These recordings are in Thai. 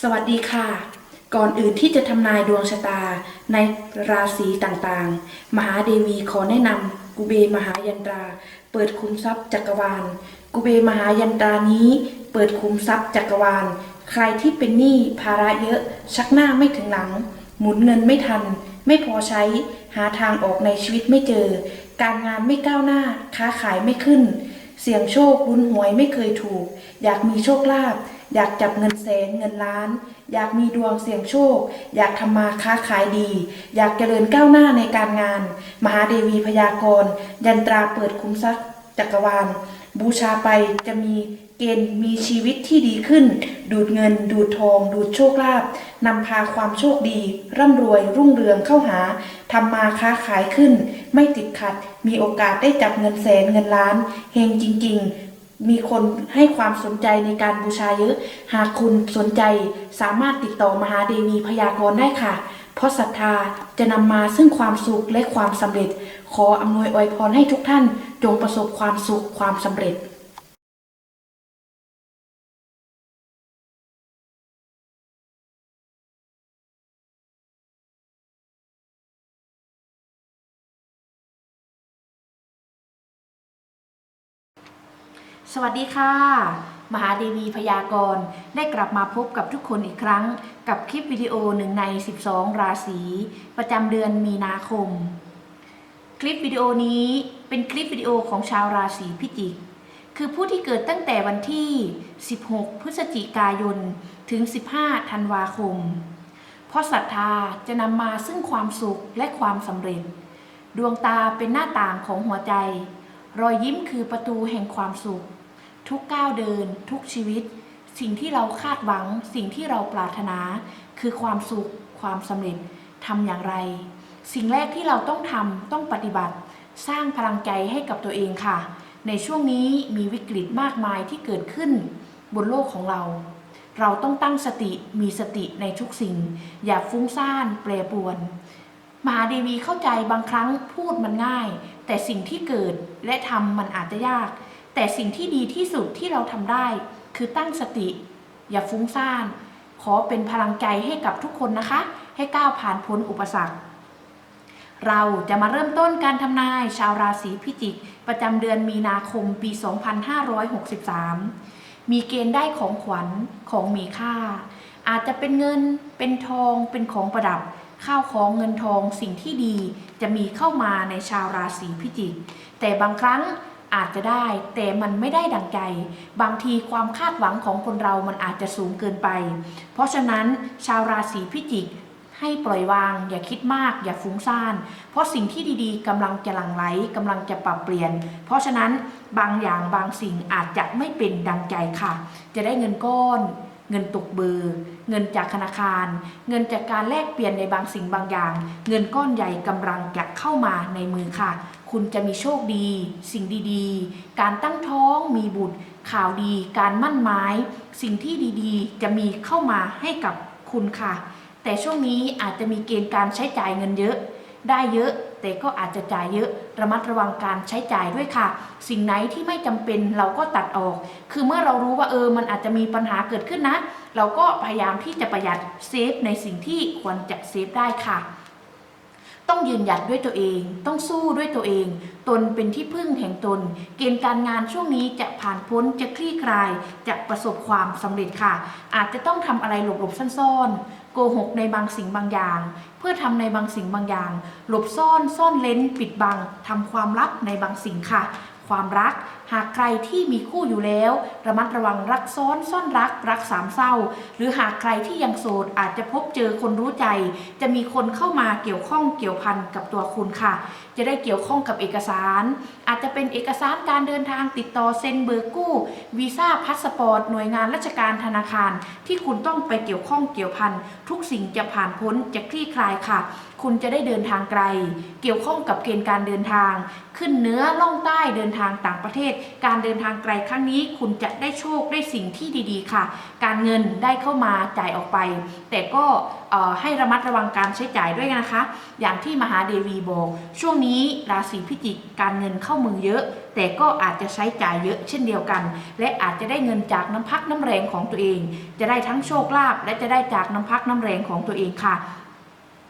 สวัสดีค่ะ ก่อนอื่นที่จะทำนายดวงชะตาในราศีต่างๆ มหาเดวีขอแนะนำกุเบมหายันตรา เปิดคุมทรัพย์จักรวาล กุเบมหายันตรานี้ เปิดคุมทรัพย์จักรวาล ใครที่เป็นหนี้ภาระเยอะ ชักหน้าไม่ถึงหลัง หมุนเงินไม่ทัน ไม่พอใช้หาทางออกในชีวิตไม่เจอ การงานไม่ก้าวหน้า ค้าขายไม่ขึ้น เสี่ยงโชคลุ้นหวยไม่เคยถูก อยากมีโชคลาภ อยากจับเงินแสนเงินล้าน อยากมีดวงเสี่ยงโชค อยากทำมาค้าขายดี อยากเจริญก้าวหน้าในการงาน มหาเดวีพยากรยันตราเปิดคุ้มทรัพย์จักรวาล บูชาไปจะมีเกณฑ์มีชีวิตที่ดีขึ้น ดูดเงิน ดูดทอง ดูดโชคลาภนำพาความโชคดี ร่ำรวยรุ่งเรืองเข้าหาทำมาค้าขายขึ้น ไม่ติดขัด มีโอกาสได้จับเงินแสนเงินล้านเฮงจริง ๆ มีคนให้ความสนใจในการบูชาเยอะ หากคุณสนใจสามารถติดต่อมหาเดวีพยากรณ์ได้ค่ะ เพราะศรัทธาจะนำมาซึ่งความสุขและความสำเร็จ ขออำนวยอวยพรให้ทุกท่านจงประสบความสุขความสำเร็จ สวัสดีค่ะ มหาเดวีพยากรณ์ได้กลับมาพบกับทุกคนอีกครั้ง กับคลิปวิดีโอหนึ่งใน 12 ราศีประจำเดือนมีนาคม คลิปวิดีโอนี้เป็นคลิปวิดีโอของชาวราศีพิจิก คือผู้ที่เกิดตั้งแต่วันที่ 16 พฤศจิกายน ถึง 15 ธันวาคม เพราะศรัทธาจะนำมาซึ่งความสุขและความสำเร็จ ดวงตาเป็นหน้าต่างของหัวใจรอยยิ้มคือประตูแห่งความสุข ทุกก้าวเดิน ทุกชีวิต สิ่งที่เราคาดหวัง สิ่งที่เราปรารถนา คือความสุข ความสำเร็จทำอย่างไร สิ่งแรกที่เราต้องทำต้องปฏิบัติ สร้างพลังใจให้กับตัวเองค่ะ ในช่วงนี้มีวิกฤตมากมายที่เกิดขึ้น บนโลกของเรา เราต้องตั้งสติมีสติในทุกสิ่ง อย่าฟุ้งซ่านแปรปรวนมหาเดวีเข้าใจบางครั้งพูดมันง่าย แต่สิ่งที่เกิดและทำมันอาจจะยาก แต่สิ่งที่ดีที่สุดที่เราทำได้ คือตั้งสติ อย่าฟุ้งซ่าน ขอเป็นพลังใจให้กับทุกคนนะคะ ให้ก้าวผ่านพ้นอุปสรรค เราจะมาเริ่มต้นการทำนายชาวราศีพิจิก ประจำเดือนมีนาคมปี 2563 มีเกณฑ์ได้ของขวัญของมีค่า อาจจะเป็นเงินเป็นทองเป็นของประดับข้าวของเงินทองสิ่งที่ดีจะมีเข้ามาในชาวราศีพิจิก แต่บางครั้ง อาจจะได้ แต่มันไม่ได้ดังใจ บางทีความคาดหวังของคนเรามันอาจจะสูงเกินไป เพราะฉะนั้นชาวราศีพิจิกให้ปล่อยวาง อย่าคิดมาก อย่าฟุ้งซ่าน เพราะสิ่งที่ดีๆกำลังจะหลั่งไหลกำลังจะปรับเปลี่ยน เพราะฉะนั้นบางอย่างบางสิ่งอาจจะไม่เป็นดังใจค่ะ จะได้เงินก้อนเงินตกเบอร์เงินจากธนาคาร เงินจากการแลกเปลี่ยนในบางสิ่งบางอย่าง เงินก้อนใหญ่กำลังจะเข้ามาในมือค่ะ คุณจะมีโชคดี สิ่งดีๆ การตั้งท้องมีบุตร ข่าวดี การมั่นหมาย สิ่งที่ดีๆ จะมีเข้ามาให้กับคุณค่ะ แต่ช่วงนี้อาจจะมีเกณฑ์การใช้จ่ายเงินเยอะ ได้เยอะ แต่ก็อาจจะจ่ายเยอะ ระมัดระวังการใช้จ่ายด้วยค่ะ สิ่งไหนที่ไม่จำเป็นเราก็ตัดออก คือเมื่อเรารู้ว่าเออ มันอาจจะมีปัญหาเกิดขึ้นนะ เราก็พยายามที่จะประหยัดเซฟในสิ่งที่ควรจะเซฟได้ค่ะ ต้องยืนหยัดด้วยตัวเอง ต้องสู้ด้วยตัวเอง ตนเป็นที่พึ่งแห่งตน เกณฑ์การงานช่วงนี้จะผ่านพ้นจะคลี่คลาย จะประสบความสำเร็จค่ะ อาจจะต้องทำอะไรหลบๆซ่อนๆ โกหกในบางสิ่งบางอย่าง เพื่อทำในบางสิ่งบางอย่าง หลบซ่อนซ่อนเลนปิดบังทำความลับในบางสิ่งค่ะ ความรัก หากใครที่มีคู่อยู่แล้ว ระมัดระวังรักซ้อนซ่อนรักรักสามเศร้า หรือหากใครที่ยังโสดอาจจะพบเจอคนรู้ใจ จะมีคนเข้ามาเกี่ยวข้องเกี่ยวพันกับตัวคุณค่ะ จะได้เกี่ยวข้องกับเอกสาร อาจจะเป็นเอกสารการเดินทางติดต่อเซ็นเบอร์กู้วีซ่าพาสปอร์ตหน่วยงานราชการธนาคาร ที่คุณต้องไปเกี่ยวข้องเกี่ยวพันทุกสิ่งจะผ่านพ้นจะคลี่คลายค่ะ คุณจะได้เดินทางไกล เกี่ยวข้องกับเกณฑ์การเดินทาง ขึ้นเหนื้อล่องใต้เดินทางต่างประเทศการเดินทางไกลครั้งนี้คุณจะได้โชคได้สิ่งที่ดีๆ ค่ะ การเงินได้เข้ามาจ่ายออกไป แต่ก็ให้ระมัดระวังการใช้จ่ายด้วยนะคะ อย่างที่มหาเดวีบอกช่วงนี้ราศีพิจิกการเงินเข้ามือเยอะ แต่ก็อาจจะใช้จ่ายเยอะเช่นเดียวกัน และอาจจะได้เงินจากน้ำพักน้ำแรงของตัวเอง จะได้ทั้งโชคลาภและจะได้จากน้ำพักน้ำแรงของตัวเองค่ะ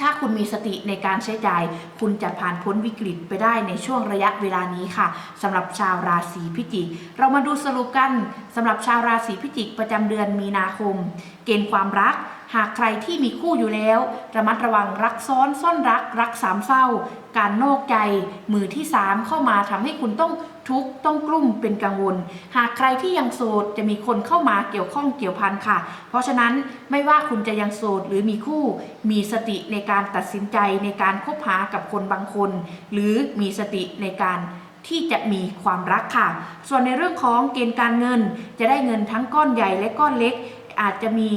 ถ้าคุณมีสติในการใช้จ่าย คุณจะผ่านพ้นวิกฤตไปได้ในช่วงระยะเวลานี้ค่ะสำหรับชาวราศีพิจิก เรามาดูสรุปกันสำหรับชาวราศีพิจิกประจำเดือนมีนาคม เกณฑ์ความรักหากใครที่มีคู่อยู่แล้ว ระมัดระวังรักซ้อนซ่อนรัก รักสามเศร้า การนอกใจมือที่สามเข้ามาทำให้คุณต้องทุกข์ต้องกลุ้มเป็นกังวล หากใครที่ยังโสดจะมีคนเข้ามาเกี่ยวข้องเกี่ยวพันค่ะ เพราะฉะนั้นไม่ว่าคุณจะยังโสดหรือมีคู่ มีสติในการตัดสินใจในการคบหากับคนบางคน หรือมีสติในการที่จะมีความรักค่ะ ส่วนในเรื่องของเกณฑ์การเงินจะได้เงินทั้งก้อนใหญ่และก้อนเล็กอาจจะมี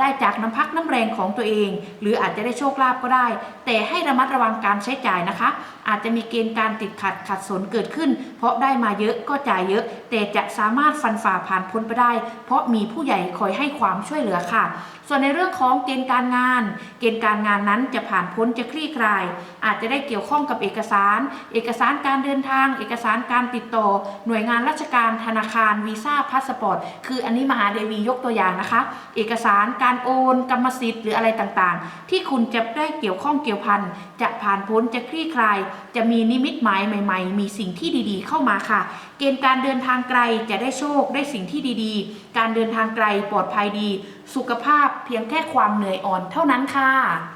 ได้จากน้ำพักน้ำแรงของตัวเอง หรืออาจจะได้โชคลาภก็ได้ แต่ให้ระมัดระวังการใช้จ่ายนะคะ อาจจะมีเกณฑ์การติดขัดขัดสนเกิดขึ้น เพราะได้มาเยอะก็จ่ายเยอะ แต่จะสามารถฟันฝ่าผ่านพ้นไปได้ เพราะมีผู้ใหญ่คอยให้ความช่วยเหลือค่ะ ส่วนในเรื่องของเกณฑ์การงาน เกณฑ์การงานนั้นจะผ่านพ้นจะคลี่คลาย อาจจะได้เกี่ยวข้องกับเอกสาร เอกสารการเดินทาง เอกสารการติดต่อ หน่วยงานราชการธนาคารวีซ่าพาสปอร์ตคืออันนี้มหาเดวียกตัวอย่างนะคะ เอกสารการโอนกรรมสิทธิ์หรืออะไรต่างๆ ที่คุณจะได้เกี่ยวข้องเกี่ยวพันจะผ่านพ้นจะคลี่คลาย จะมีนิมิตหมายใหม่ ๆ มีสิ่งที่ดีๆ เข้ามาค่ะ เกณฑ์การเดินทางไกลจะได้โชคได้สิ่งที่ดีๆ การเดินทางไกลปลอดภัยดี สุขภาพเพียงแค่ความเหนื่อยอ่อนเท่านั้นค่ะ